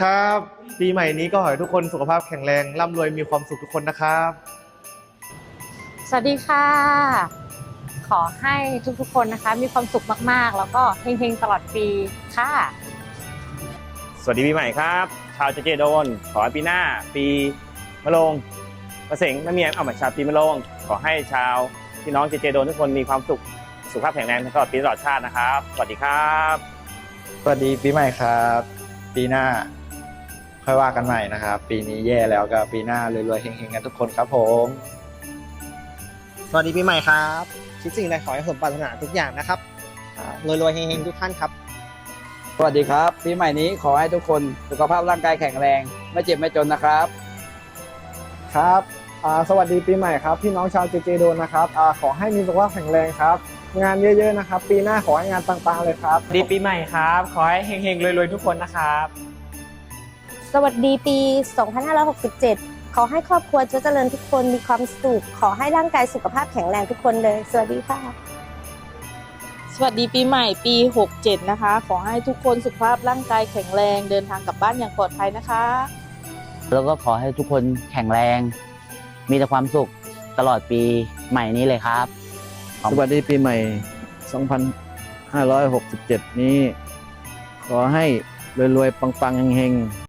ครับ ปีใหม่นี้ก็ขอให้ทุกคนสุขภาพแข็งแรงร่ำรวยมีความสุขทุกคนนะครับ สวัสดีค่ะ ขอให้ทุกๆคนนะคะ มีความสุขมากๆ แล้วก็เฮงๆตลอดปีค่ะ สวัสดีปีใหม่ครับ ชาวเจเจโดน ขอให้ปีหน้า ปีมะโรงมะเสงมะเมียงเอามาชาวปีมะโรงขอให้ชาวพี่น้องเจเจโดนทุกคนมีความสุขสุขภาพแข็งแรงตลอดปีตลอดชาตินะครับ สวัสดีครับ สวัสดีปีใหม่ครับ ปีหน้า ค่อยว่ากันใหม่นะครับ ปีนี้แย่แล้วก็ปีหน้ารวยๆเฮงๆกันทุกคนครับผม สวัสดีปีใหม่ครับ คิดสิ่งใดขอให้สมปรารถนาทุกอย่างนะครับอ่ารวยๆเฮงๆทุกท่านครับ สวัสดีครับปีใหม่นี้ขอให้ทุกคนสุขภาพร่างกายแข็งแรง ไม่เจ็บไม่จนนะครับ ครับอ่าสวัสดีปีใหม่ครับพี่น้องชาวเจเจโดนนะครับอาขอให้มีสุขภาพแข็งแรงครับ งานเยอะๆนะครับ ปีหน้าขอให้งานปังๆเลยครับ ดีปีใหม่ครับ ขอให้เฮงๆรวยๆทุกคนนะครับ สวัสดีปี 2567 ขอให้ครอบครัวเจริญทุกคนมีความสุข ขอให้ร่างกายสุขภาพแข็งแรงทุกคนเลย สวัสดีค่ะ สวัสดีปีใหม่ปี 67 นะคะ ขอให้ทุกคนสุขภาพร่างกายแข็งแรงเดินทางกลับบ้านอย่างปลอดภัยนะคะ แล้วก็ขอให้ทุกคนแข็งแรง มีแต่ความสุขตลอดปีใหม่นี้เลยครับ สวัสดีปีใหม่ 2567 นี้ ขอให้รวยๆ ปังๆเฮงๆ